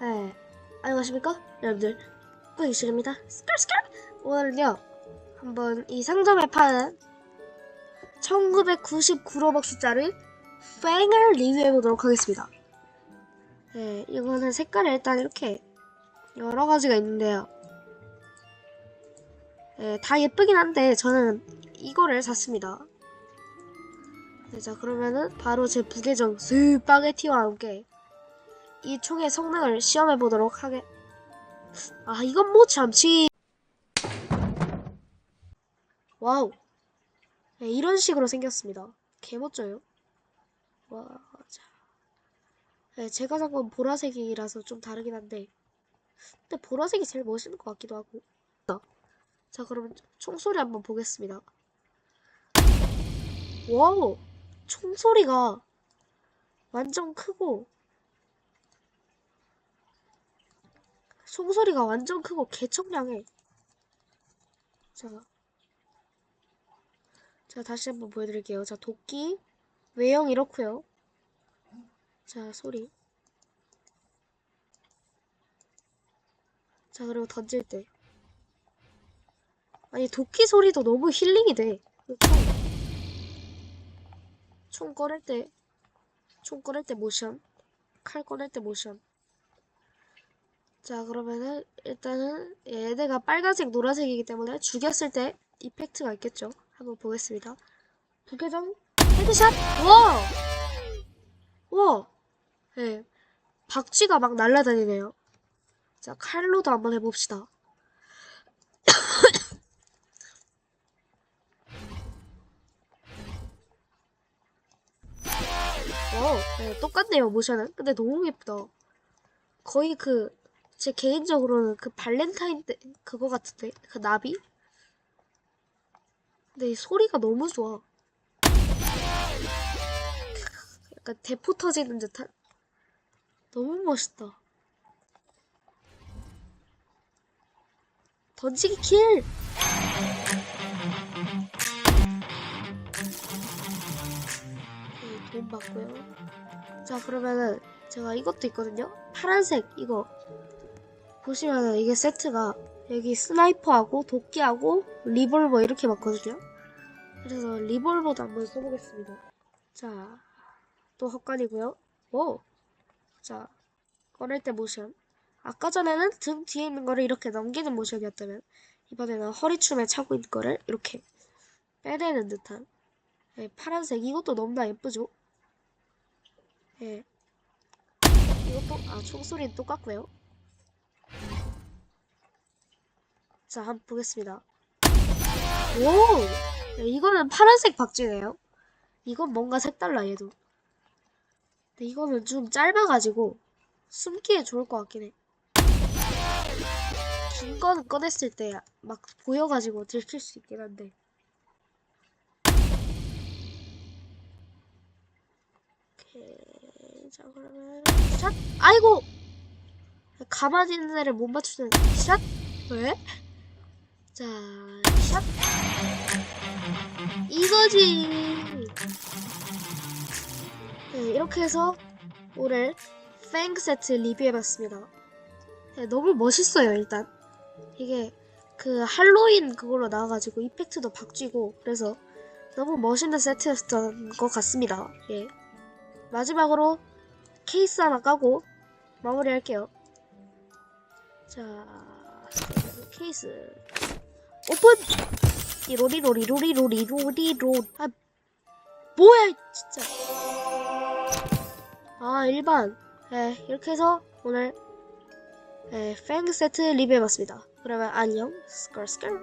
네, 안녕하십니까? 여러분들, 꾸이식입니다. 스컬스컬! 오늘은요, 한번 이 상점에 파는 1999로벅 숫자를 팽을 리뷰해보도록 하겠습니다. 네, 이거는 색깔이 일단 이렇게 여러 가지가 있는데요. 네, 다 예쁘긴 한데, 저는 이거를 샀습니다. 네, 자, 그러면은 바로 제 부계정 스파게티와 함께 이 총의 성능을 시험해 보도록 하게. 아, 이건 뭐 잠시. 와우. 네, 이런 식으로 생겼습니다. 개 멋져요. 와, 자. 네, 제가 산건 보라색이라서 좀 다르긴 한데. 근데 보라색이 제일 멋있는 것 같기도 하고. 자, 그러면 총소리 한번 보겠습니다. 와우. 총소리가 완전 크고 송소리가 완전 크고 개청량해. 자, 자 다시 한번 보여드릴게요. 자 도끼 외형 이렇고요. 자 소리. 자 그리고 던질 때. 아니 도끼 소리도 너무 힐링이 돼. 총, 총 꺼낼 때, 총 꺼낼 때 모션, 칼 꺼낼 때 모션. 자 그러면은 일단은 얘네가 빨간색 노란색이기 때문에 죽였을 때 이펙트가 있겠죠. 한번 보겠습니다. 부계정 헤드샷? 와! 와! 네 박쥐가 막 날아다니네요. 자 칼로도 한번 해봅시다. 와, 네, 똑같네요 모션은. 근데 너무 예쁘다. 거의 그 제 개인적으로는 그 발렌타인 때 그거 같은데? 그 나비? 근데 이 소리가 너무 좋아. 약간 대포 터지는 듯한? 너무 멋있다. 던지기 킬! 네, 돈 받고요. 자 그러면은 제가 이것도 있거든요. 파란색 이거 보시면은 이게 세트가 여기 스나이퍼하고 도끼하고 리볼버 이렇게 맞거든요. 그래서 리볼버도 한번 써보겠습니다. 자, 또 헛간이고요. 오! 자, 꺼낼 때 모션. 아까 전에는 등 뒤에 있는 거를 이렇게 넘기는 모션이었다면 이번에는 허리춤에 차고 있는 거를 이렇게 빼내는 듯한 네, 파란색 이것도 너무나 예쁘죠? 예. 이것도 아 총소리는 똑같고요. 자, 한번 보겠습니다. 오! 네, 이거는 파란색 박쥐네요. 이건 뭔가 색달라, 얘도. 근데 이거는 좀 짧아가지고 숨기에 좋을 것 같긴 해. 긴 거는 꺼냈을 때 막 보여가지고 들킬 수 있긴 한데. 오케이. 자, 그러면. 샷! 아이고! 가만히 있는 애를 못 맞추는 샷? 왜? 자, 샷. 이거지. 네, 이렇게 해서 오늘 팽 세트 리뷰해봤습니다. 네, 너무 멋있어요, 일단. 이게 그 할로윈 그걸로 나와가지고 이펙트도 박쥐고 그래서 너무 멋있는 세트였던 것 같습니다. 예. 마지막으로 케이스 하나 까고 마무리할게요. 자, 케이스. 오픈! 이로리로리 로리로리 로리로. 아, 뭐야, 진짜. 아, 일반. 네, 이렇게 해서 오늘 네, 팽 세트 리뷰해봤습니다. 그러면 안녕. 스컬 스컬.